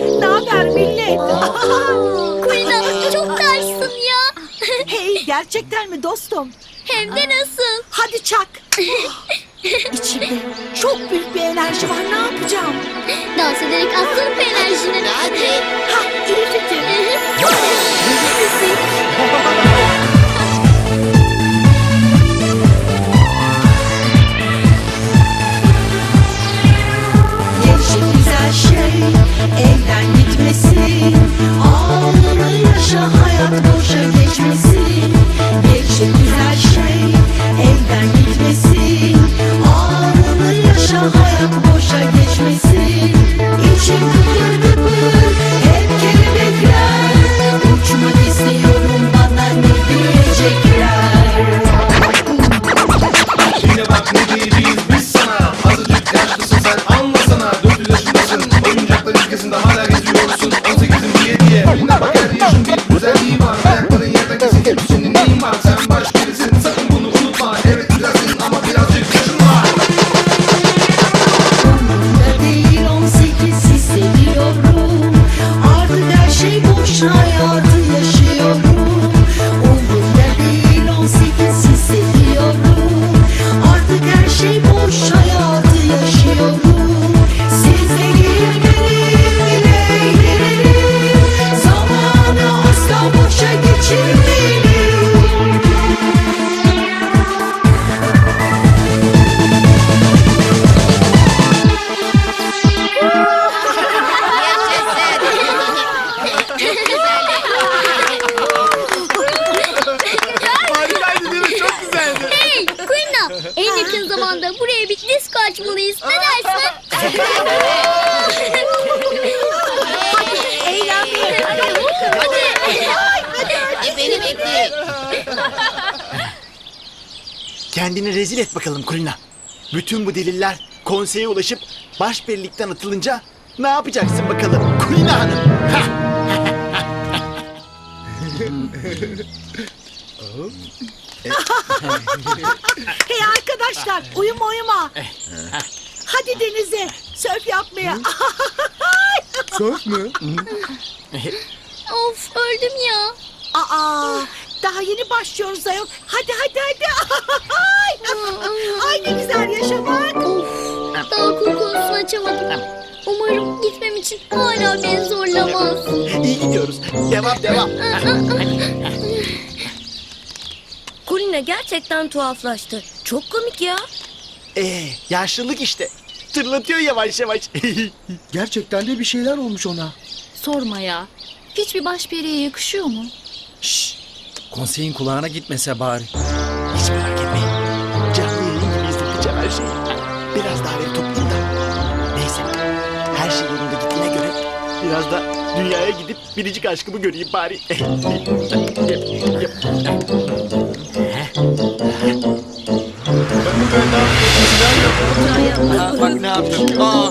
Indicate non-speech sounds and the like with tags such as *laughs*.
Ne haber millet? *laughs* Kulina çok taşsın ya. *laughs* hey gerçekten mi dostum? Hem de nasıl? Hadi çak. *laughs* İçimde çok büyük bir enerji var ne yapacağım? Dans ederek atsın enerjini. Hadi. Ha açmalıyız. Ne dersin? Eğlenmeye Beni bekle. Kendini rezil et bakalım Kulina. Bütün bu deliller konseye ulaşıp başperilikten atılınca ne yapacaksın bakalım Kulina Hanım? Hah! Hey arkadaşlar uyuma uyuma. Hadi denize sörf yapmaya. *laughs* Söz mü? Of öldüm ya. Aa daha yeni başlıyoruz ayol. Hadi hadi hadi. Ay ne güzel yaşamak. Of daha okul konusunu açamadım. Umarım gitmem için hala beni zorlamaz. İyi gidiyoruz. Devam devam. Kulina gerçekten tuhaflaştı. Çok komik ya. Ee, yaşlılık işte. Tırlatıyor yavaş yavaş. *laughs* Gerçekten de bir şeyler olmuş ona. Sorma ya. Hiçbir başperiye yakışıyor mu? Şşş. Konseyin kulağına gitmese bari. Hiç merak etmeyin. Canlı yayın gibi izleteceğim her şeyi. Biraz daha veri toplayayım da. Neyse. Her şey yolunda gittiğine göre biraz da dünyaya gidip biricik aşkımı göreyim bari. Ha, bak ne yaptım. Aa,